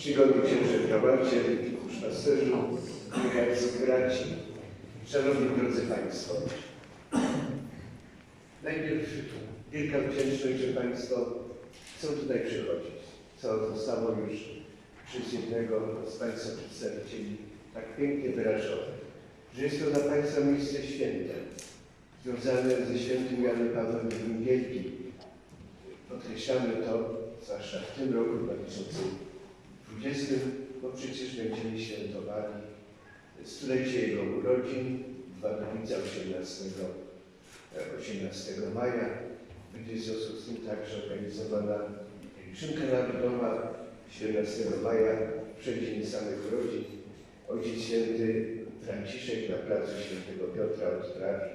Czcigodni księże prowadcie, duszpasterzu, michaelscy braci, szanowni drodzy Państwo. Najpierw wielka wdzięczność, że Państwo chcą tutaj przychodzić, co zostało już przez jednego z Państwa przedstawicieli tak pięknie wyrażone, że jest to dla Państwa miejsce święte, związane ze świętym Janem Pawłem II Wielkim. Podkreślamy to, zwłaszcza w tym roku 2020, bo przecież będziemy świętowali stulecie jego urodzin w Wadowica 18, 18 maja. Będzie w związku z tym także organizowana pielgrzymka narodowa 17 maja, przeddzień samych urodzin. Ojciec Święty Franciszek na placu Świętego Piotra odprawi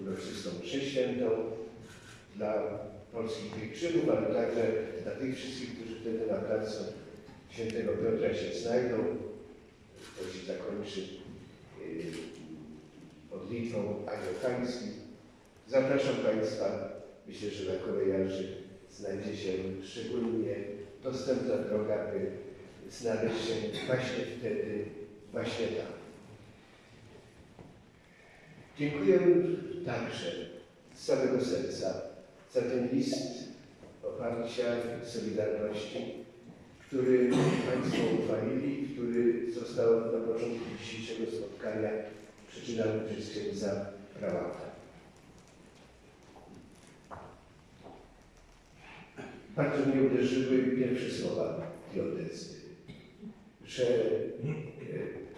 uroczystą mszę świętą dla polskich pielgrzymów, ale także dla tych wszystkich, którzy wtedy na placu Świętego Piotra się znajdą. To się zakończy yy, modlitwą aniołkańską. Zapraszam Państwa. Myślę, że dla kolejarzy znajdzie się szczególnie dostępna droga, by znaleźć się właśnie wtedy, właśnie tam. Dziękuję także z całego serca za ten list poparcia Solidarności, który Państwo uchwalili, który został na początku dzisiejszego spotkania przeczytany przez księdza prałata. Bardzo mnie uderzyły pierwsze słowa geodezji, że e,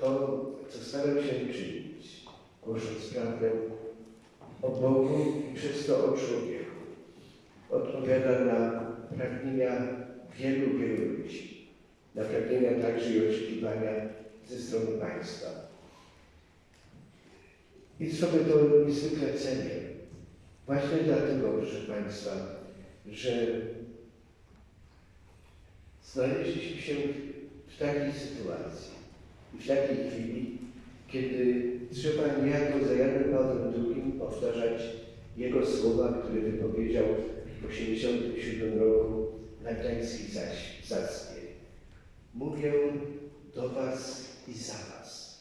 to, co staram się czynić, głosząc prawdę o Bogu i przez to o człowieku, odpowiada na pragnienia wielu, wielu ludzi, na pragnienia także i oczekiwania ze strony państwa. I sobie to niezwykle cenię. Właśnie dlatego, proszę Państwa, że znaleźliśmy się w takiej sytuacji w takiej chwili, kiedy trzeba niejako za Janem Pawłem II powtarzać jego słowa, które wypowiedział w 1987 roku na Gdańskiej zaś, Zaspie. Mówię do Was i za Was.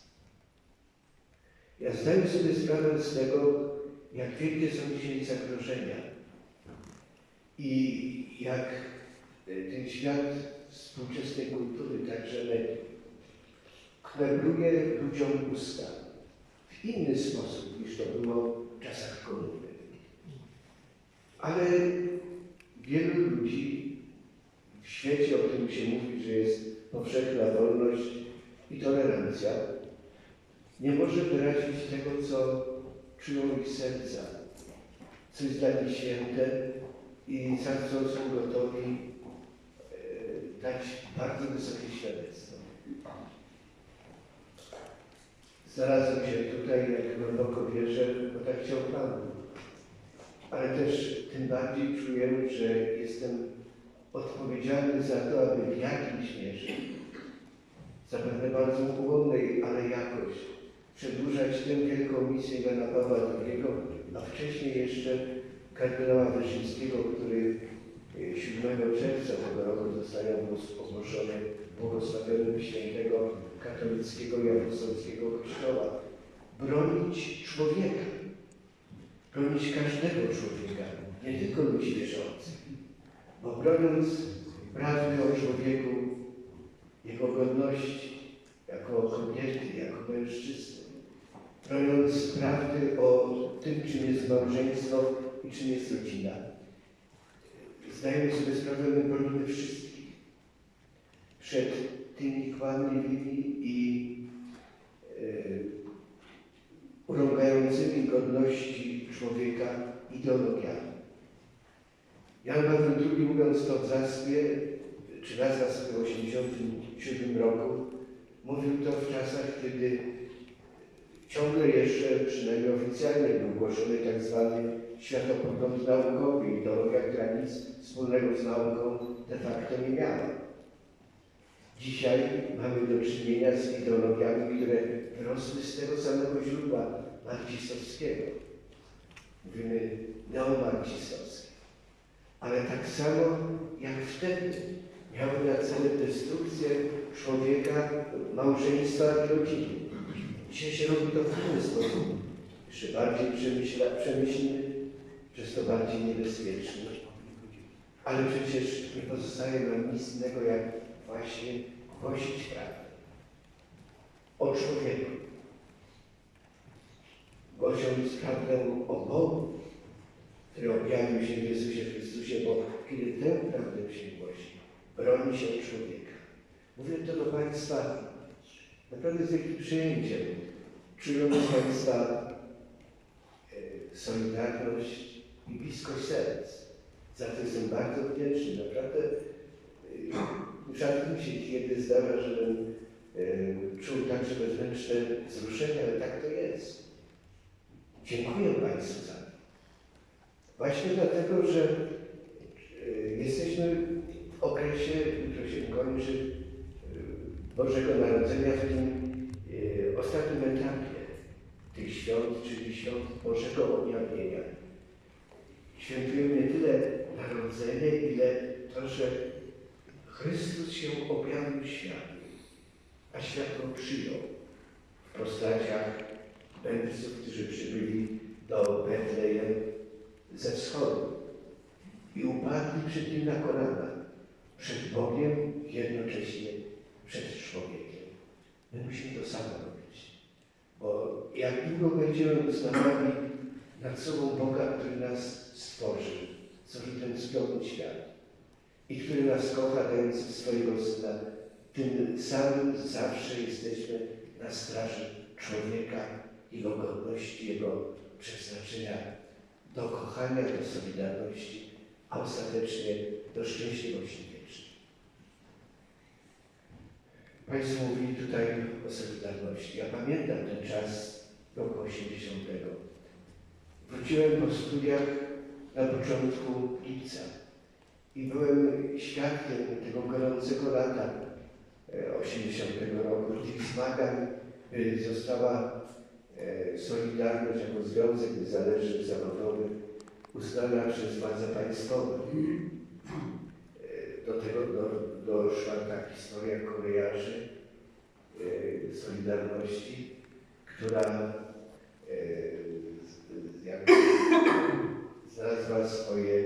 Ja zdaję sobie sprawę z tego, jak wielkie są dzisiaj zagrożenia i jak e, ten świat współczesnej kultury, także mediów, knebluje ludziom usta w inny sposób niż to było w czasach komuny. Ale wielu ludzi w świecie, o którym się mówi, że jest powszechna wolność i tolerancja, nie może wyrazić tego, co czują ich serca, co jest dla nich święte i za co są gotowi e, dać bardzo wysokie świadectwo. Znalazłem się tutaj, jak głęboko wierzę, bo tak chciał Pan. Ale też tym bardziej czuję, że jestem odpowiedzialny za to, aby w jakimś mierze, zapewne bardzo ułomnej, ale jakoś, przedłużać tę wielką misję Jana Pawła II, a wcześniej jeszcze kardynała Wyszyńskiego, który 7 czerwca tego roku zostanie ogłoszony błogosławionym świętego katolickiego i apostolskiego Kościoła. Bronić człowieka, bronić każdego człowieka, nie tylko ludzi wierzących, bo broniąc prawdy o człowieku, jego godności, jako kobiety, jako mężczyzny, broniąc prawdy o tym, czym jest małżeństwo i czym jest rodzina, zdajemy sobie sprawę, my bronimy wszystkich przed tymi kłamliwymi i yy, urągającymi godności człowieka ideologiami. Jan Paweł II, mówiąc to w Zaspie, czy na Zaspie w 1987 roku, mówił to w czasach, kiedy ciągle jeszcze, przynajmniej oficjalnie, był głoszony tak zwany światopogląd naukowy. Ideologia, która nic wspólnego z nauką de facto nie miała. Dzisiaj mamy do czynienia z ideologiami, które wyrosły z tego samego źródła marksistowskiego. Mówimy neomarksistowskie. Ale tak samo jak wtedy miały na celu destrukcję człowieka, małżeństwa i rodziny. Dzisiaj się robi to w inny sposób. Jeszcze bardziej przemyślny, przez to bardziej niebezpieczny. Ale przecież nie pozostaje nam nic innego, jak właśnie głosić prawdę o człowieku. Głosząc prawdę o Bogu, który objawił się w Jezusie Chrystusie, bo kiedy tę prawdę głosi, broni się człowieka. Mówię to do Państwa naprawdę z wielkim przyjęciem. Czują z Państwa e, solidarność i bliskość serc. Za to jestem bardzo wdzięczny. Naprawdę e, rzadko mi się kiedy zdarza, żebym e, czuł także wewnętrzne wzruszenie, ale tak to jest. Dziękuję Państwu za to. Właśnie dlatego, że e, jesteśmy w okresie, który się kończy, e, Bożego Narodzenia w tym e, ostatnim etapie tych świąt, czyli świąt Bożego Objawienia. Świętujemy nie tyle narodzenie, ile to, że Chrystus się objawił światu, a świat go przyjął w postaciach mędrców, którzy przybyli do Betlejem ze wschodu i upadli przed nim na kolana, przed Bogiem, jednocześnie przed człowiekiem. My musimy to samo robić, bo jak długo będziemy uznawali nad sobą Boga, który nas stworzył, stworzył ten cudowny świat i który nas kocha, dając swojego Syna, tym samym zawsze jesteśmy na straży człowieka, jego godności, jego przeznaczenia do kochania, do solidarności, a ostatecznie do szczęśliwości wiecznej. Państwo mówili tutaj o solidarności. Ja pamiętam ten czas roku 80. Wróciłem po studiach na początku lipca i byłem świadkiem tego gorącego lata e, 80 roku, tych zmagań y, została e, Solidarność jako związek niezależny zawodowy uznana przez władze państwowe. E, Do tego do, doszła ta historia kolejarzy e, Solidarności, która e, znalazła swoje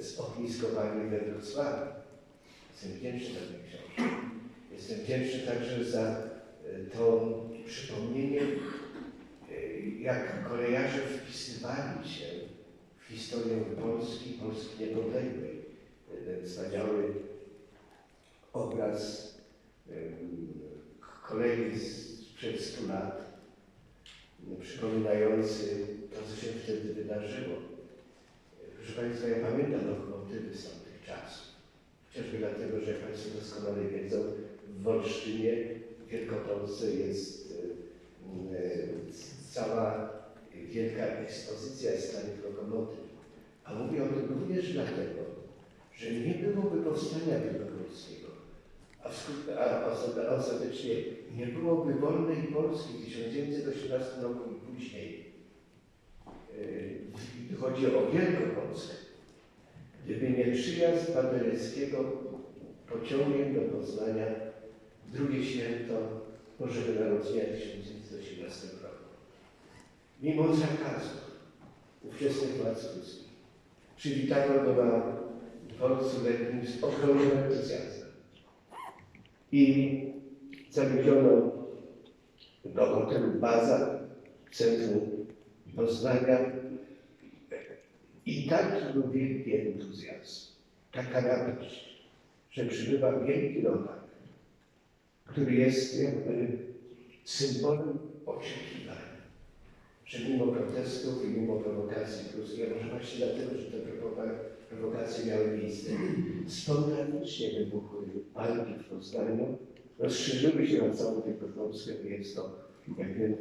zogniskowanie we Wrocławiu. Jestem wdzięczny za tę książkę. Jestem wdzięczny także za e, to przypomnienie, e, jak kolejarze wpisywali się w historię Polski, Polski niepodległej. Ten wspaniały obraz kolei sprzed 100 lat, przypominający to, co się wtedy wydarzyło. Proszę Państwa, ja pamiętam lokomotywy z tamtych czasów. Chociażby dlatego, że jak Państwo doskonale wiedzą, w Wolsztynie, w Wielkopolsce jest cała wielka ekspozycja starych lokomotyw. A mówię o tym również dlatego, że nie byłoby powstania wielkopolskiego, a, a osta- a ostatecznie nie byłoby wolnej Polski w 1918 roku i później. Yy, Chodzi o Wielkopolskę. Gdyby nie przyjazd Paderewskiego pociągiem do Poznania drugie święto Bożego Narodzenia 1918 roku. Mimo zakazu ówczesnych władz ruskich, przywitano go na dworcu letnim z ogromnym entuzjazmem. I zawieziono do hotelu Baza w centrum Poznania. I taki był wielki entuzjazm, taka radość, że przybywa wielki rodak, który jest jakby symbolem oczekiwania, że mimo protestów i mimo prowokacji pruskiej, a może właśnie dlatego, że te prowoka- prowokacje miały miejsce, spontanicznie wybuchły walki w Poznaniu, rozszerzyły się na całą Wielkopolskę, bo jest to, jak wiemy,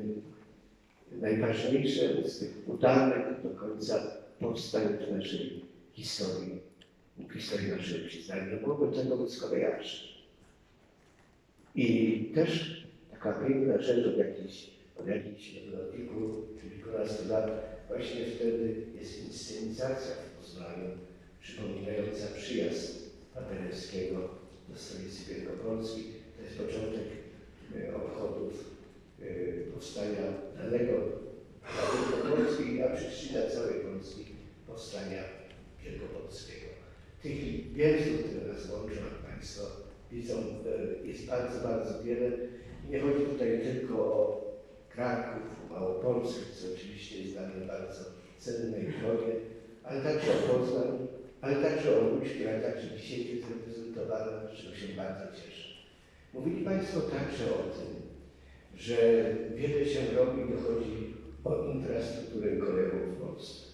najważniejsze z tych udanych do końca powstań w naszej historii, w historii naszej ojczyzny. Nie byłoby tego bez. I też taka piękna rzecz od jakichś, od jakichś kilku kilkunastu lat, właśnie wtedy jest inscenizacja w Poznaniu, przypominająca przyjazd Paderewskiego Wielkopolski. To jest początek e, obchodów e, powstania danego Wielkopolski, a przyczyna całej Polski powstania wielkopolskiego. Tych więzów, które nas łączą, jak Państwo widzą, e, jest bardzo, bardzo wiele. Nie chodzi tutaj tylko o Kraków, Małopolskę, co oczywiście jest dla mnie bardzo cenne i drogie, ale także o Poznań, ale także o Łódź, która także dzisiaj jest reprezentowana, z czego się bardzo cieszę. Mówili Państwo także o tym, że wiele się robi, dochodzi o infrastrukturę kolejową w Polsce.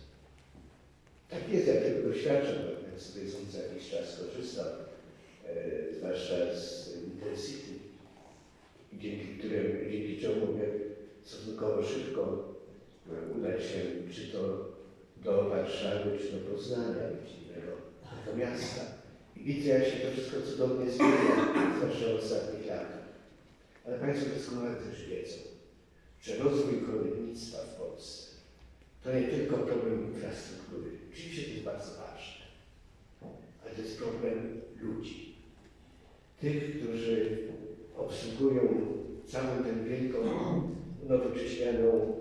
Tak jest, ja tego doświadczam, jak sobie co jakiś czas korzystam, e, zwłaszcza z Intercity, dzięki, któremu, dzięki czemu stosunkowo szybko e, udać się czy to do Warszawy, czy do Poznania, czy innego do miasta. I widzę, jak się to wszystko cudownie zmienia, zwłaszcza w ostatnich latach. Ale Państwo doskonale też wiedzą, że rozwój kolejnictwa w Polsce to nie tylko problem infrastruktury. Oczywiście to jest bardzo ważne, ale to jest problem ludzi. Tych, którzy obsługują całą tę wielką, nowocześnianą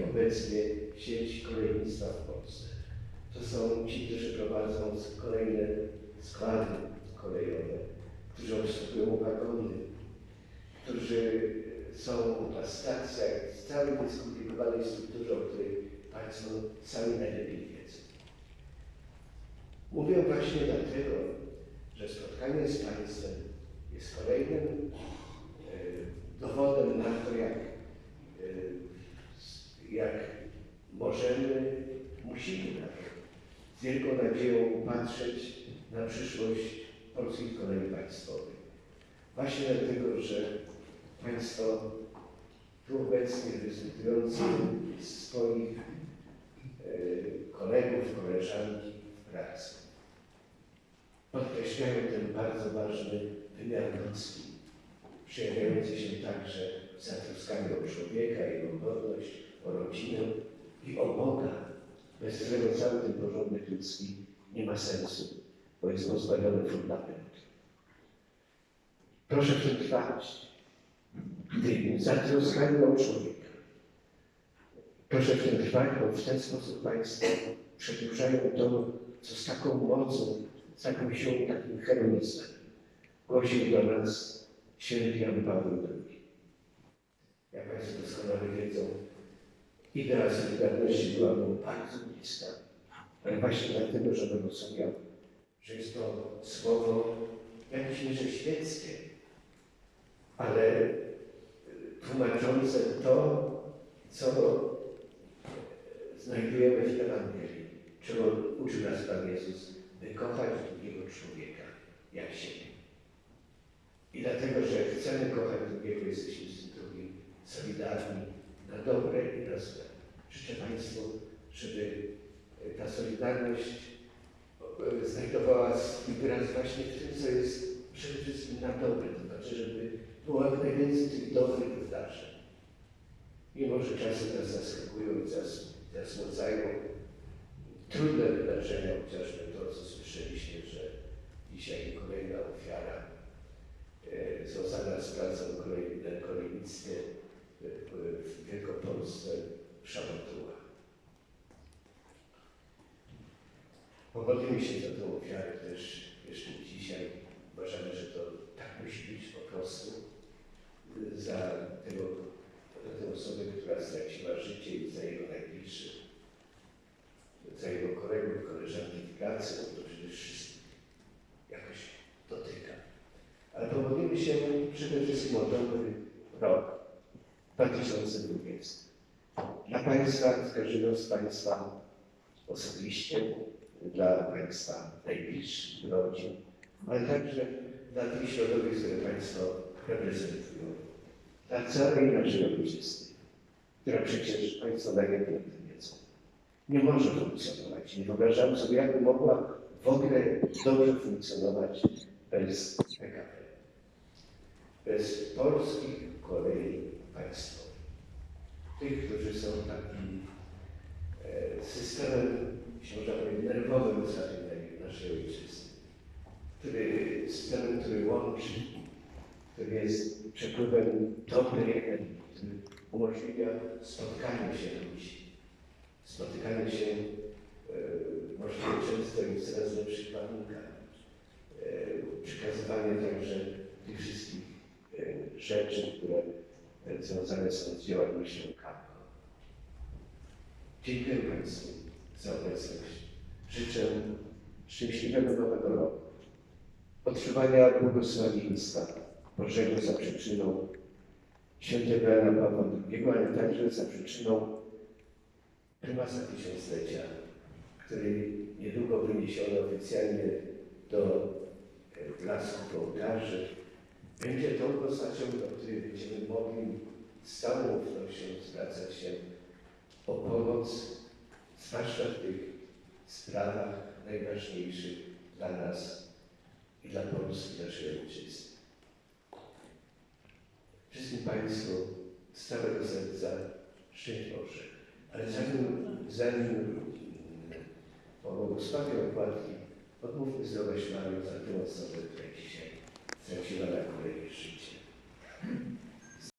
e, obecnie sieć kolejnictwa w Polsce. To są ci, którzy prowadzą kolejne składy kolejowe, którzy obsługują wagony, którzy są na stacjach w całej tej skomplikowanej strukturze, o której Państwo sami najlepiej wiedzą. Mówię właśnie dlatego, że spotkanie z Państwem jest kolejnym e, dowodem na to, jak, e, jak możemy, musimy nawet z wielką nadzieją patrzeć na przyszłość polskich kolei państwowych. Właśnie dlatego, że Państwo tu obecnie reprezentujący swoich e, kolegów, koleżanki w pracy podkreślają ten bardzo ważny wymiar ludzki, przejawiający się także w zatroskaniu o człowieka, jego godność, o rodzinę i o Boga, bez którego cały ten porządek ludzki nie ma sensu, bo jest pozbawiony fundamentu. Proszę przetrwać tym zatroskaniu o człowieka. Proszę przetrwać, bo w ten sposób Państwo przedłużają to, co z taką mocą, z taką siłą, takim heroizmem głosił do nas święty Jan Paweł II. Jak Państwo doskonale wiedzą, idea Solidarności była mu bardzo bliska, ale właśnie dlatego, że rozumiał, że jest to słowo w jakimś mierze świeckie, ale tłumaczące to, co znajdujemy w Ewangelii, czego uczył nas Pan Jezus, by kochać drugiego człowieka jak siebie. I dlatego, że chcemy kochać drugiego, jesteśmy z tym drugim solidarni na dobre i na złe. Życzę Państwu, żeby ta solidarność znajdowała swój wyraz właśnie w tym, co jest przede wszystkim na dobre, to znaczy, żeby było jak najwięcej tych dobrych wydarzeń. Mimo, że czasy nas zaskakują i zas, zasmucają trudne wydarzenia, chociażby to, co słyszeliśmy, że dzisiaj kolejna ofiara e, związana z pracą kolej, na kolejnictwie w, Wielkopolsce przemotyła. Pomodlimy się za tą ofiarę też jeszcze dzisiaj. Uważamy, że to tak musi być po prostu za, tego, tę osobę, która straciła życie i za jego najbliższych, za jego kolegów, koleżanki w pracy, no to przecież wszystkich jakoś dotyka. Ale pomodlimy się przede wszystkim o dobry rok 2020. Dla Państwa, każdego z Państwa osobiście, dla Państwa najbliższych rodzin, ale także dla tych środowisk, które Państwo reprezentują. Dla całej naszej ojczyzny, która przecież Państwo najlepiej o wiedzą, nie może funkcjonować. Nie wyobrażam sobie, jakby mogła w ogóle dobrze funkcjonować bez PKP. Bez polskich kolei państwowych. Tych, którzy są takim e, systemem, można powiedzieć, nerwowym ostatnio naszej ojczyzny. Który, systemem, który łączy który jest przepływem dobrej energii, który umożliwia spotkanie się ludzi, spotykanie się e, możliwie często i w coraz lepszych warunkach, e, przekazywanie także tych wszystkich e, rzeczy, które związane są z działalnością KAPO. Dziękuję Państwu za obecność. Życzę szczęśliwego nowego roku. Otrzymania błogosławieństwa Bożego za przyczyną świętego Jana Pawła II, ale także za przyczyną prymasa tysiąclecia, który niedługo wyniesiony oficjalnie do e, blasków ołtarzy, będzie tą postacią, do której będziemy mogli z całą ufnością zwracać się o pomoc, zwłaszcza w tych sprawach najważniejszych dla nas i dla Polski, naszej ojczyzny. Wszystkim Państwu z całego serca szczęść Boże. Ale zanim, zanim pobłogosławię opłatki, odmówmy zdrowaś Marią za tę osobę, która dzisiaj straciła na kolejne życie.